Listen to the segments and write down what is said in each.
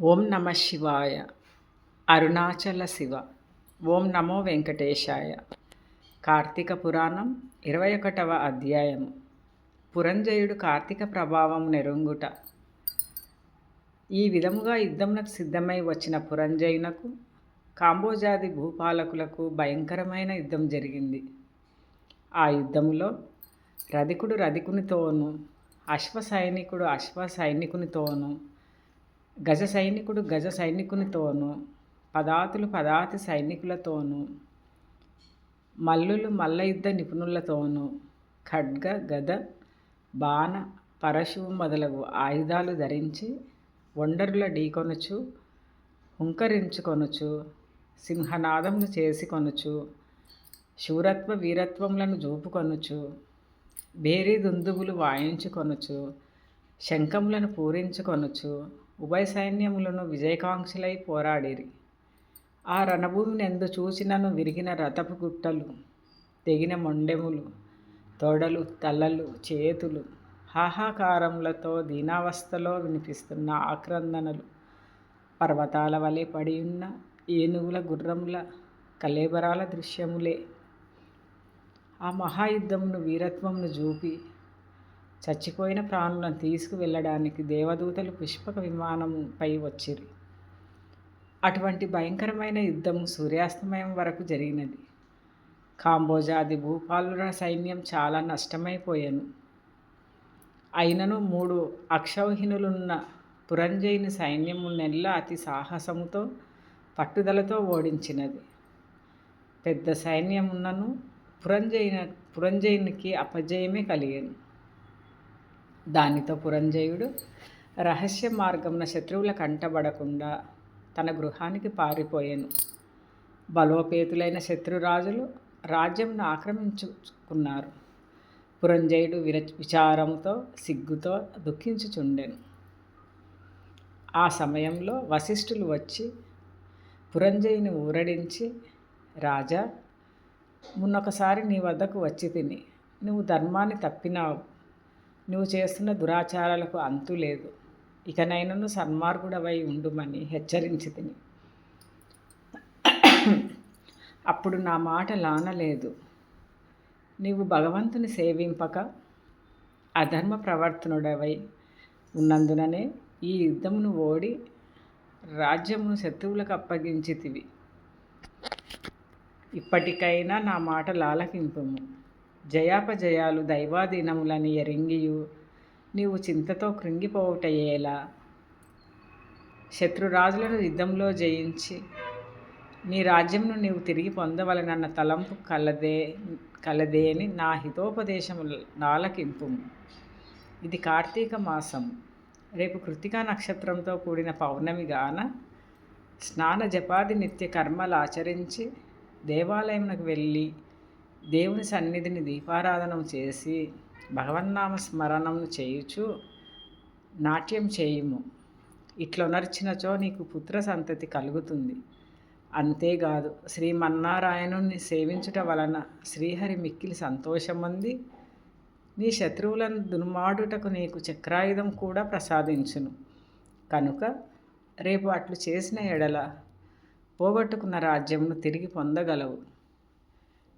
ఓం నమ శివాయ. అరుణాచల శివ. ఓం నమో వెంకటేశాయ. కార్తీక పురాణం ఇరవై ఒకటవ అధ్యాయము. పురంజయుడు కార్తీక ప్రభావం నెరుంగుట. ఈ విధముగా యుద్ధమునకు సిద్ధమై వచ్చిన పురంజయునకు కాంబోజాది భూపాలకులకు భయంకరమైన యుద్ధం జరిగింది. ఆ యుద్ధములో రధికుడు రధికునితోనూ అశ్వ సైనికుడు అశ్వ సైనికునితోనూ గజ సైనికుడు గజ సైనికునితోనూ పదాతులు పదాతి సైనికులతోనూ మల్లులు మల్లయుద్ధ నిపుణులతోనూ ఖడ్గ గద బాణ పరశువు మొదలగు ఆయుధాలు ధరించి ఒండరుల ఢీకొనుచు హుంకరించుకొనుచు సింహనాదమును చేసుకొనుచు శూరత్వ వీరత్వములను జూపుకొనుచు బేరీ దుందుబులు వాయించుకొనుచు శంఖములను పూరించుకొనుచు ఉభయ సైన్యములను విజయకాంక్షలై పోరాడిరి. ఆ రణభూమిని ఎందు చూసినను విరిగిన రథపు గుట్టలు తెగిన మొండెములు తొడలు తలలు చేతులు హాహాకారములతో దీనావస్థలో వినిపిస్తున్న ఆక్రందనలు పర్వతాల వలె పడి ఉన్న ఏనుగుల గుర్రముల కలేబరాల దృశ్యములే. ఆ మహాయుద్ధమును వీరత్వమును చూపి చచ్చిపోయిన ప్రాణులను తీసుకువెళ్ళడానికి దేవదూతలు పుష్పక విమానంపై వచ్చిరు. అటువంటి భయంకరమైన యుద్ధం సూర్యాస్తమయం వరకు జరిగినది. కాంబోజాది భూపాలుర సైన్యం చాలా నష్టమైపోయాను. అయినను మూడు అక్షౌహినులున్న పురంజయుని సైన్యము నెల్ల అతి సాహసముతో పట్టుదలతో ఓడించినది. పెద్ద సైన్యమున్నను పురంజయున పురంజయునికి అపజయమే కలిగాను. దానితో పురంజయుడు రహస్య మార్గమున శత్రువుల కంటబడకుండా తన గృహానికి పారిపోయాను. బలోపేతులైన శత్రురాజులు రాజ్యంను ఆక్రమించుకున్నారు. పురంజయుడు విర విచారముతో సిగ్గుతో దుఃఖించుచుండెను. ఆ సమయంలో వశిష్ఠులు వచ్చి పురంజయుని ఊరడించి రాజా మున్నొకసారి నీ వద్దకు వచ్చి తిని నువ్వు ధర్మాన్ని తప్పినావు. నువ్వు చేస్తున్న దురాచారాలకు అంతు లేదు. ఇకనైనను సన్మార్గుడవై ఉండుమని హెచ్చరించి తిని. అప్పుడు నా మాట లానలేదు. నీవు భగవంతుని సేవింపక అధర్మ ప్రవర్తనుడవై ఉన్నందుననే ఈ యుద్ధమును ఓడి రాజ్యమును శత్రువులకు అప్పగించితివి. ఇప్పటికైనా నా మాట లాలకింపము. జయాపజయాలు దైవాధీనములని ఎరింగియు. నీవు చింతతో కృంగిపోవుటయ్యేలా శత్రురాజులను యుద్ధంలో జయించి నీ రాజ్యంను నీవు తిరిగి పొందవలనన్న తలంపు కలదే కలదే అని నా హితోపదేశము నాలకింపు ఇది కార్తీక మాసం. రేపు కృతికా నక్షత్రంతో కూడిన పౌర్ణమి గాన స్నాన జపాది నిత్య కర్మలు ఆచరించి దేవాలయమునకు వెళ్ళి దేవుని సన్నిధిని దీపారాధన చేసి భగవన్నామ స్మరణం చేయుచు నాట్యం చేయుము. ఇట్లొనర్చినచో నీకు పుత్ర సంతతి కలుగుతుంది. అంతేకాదు శ్రీమన్నారాయణుని సేవించుట వలన శ్రీహరి మిక్కిలి సంతోషముంది. నీ శత్రువులను దుర్మాడుటకు నీకు చక్రాయుధం కూడా ప్రసాదించును. కనుక రేపు అట్లు చేసిన ఎడల పోగొట్టుకున్న రాజ్యంను తిరిగి పొందగలవు.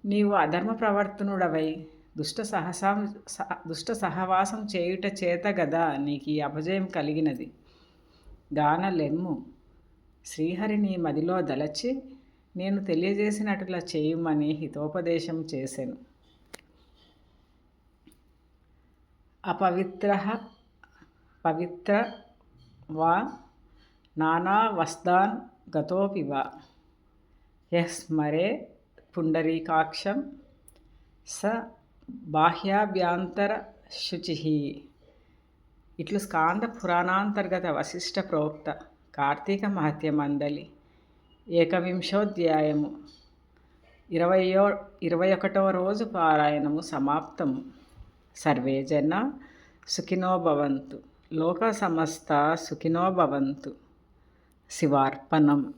నీవు అధర్మ ప్రవర్తనుడవై దుష్ట సహసం దుష్ట సహవాసం చేయుట చేత గదా నీకు ఈ అపజయం కలిగినది. గానలెమ్ము. శ్రీహరి నీ మదిలో దలచి నేను తెలియజేసినట్లా చేయుమని హితోపదేశం చేశాను అపవిత్ర పవిత్ర వా నానా వస్తాన్ గతోపి వా. యస్మరే పుండరీకాక్షం స బాహ్యాభ్యాంతర శుచి. ఇట్లు స్కాంద పురాణాంతర్గత వశిష్ట ప్రోక్త కార్తీక మహత్యమందలి ఏకవింశోధ్యాయము ఇరవయో ఇరవై ఒకటవ రోజు పారాయణము సమాప్తము. సర్వే జన సుఖినో భవంతు. లోక సమస్త సుఖినో భవంతు. శివార్పణం.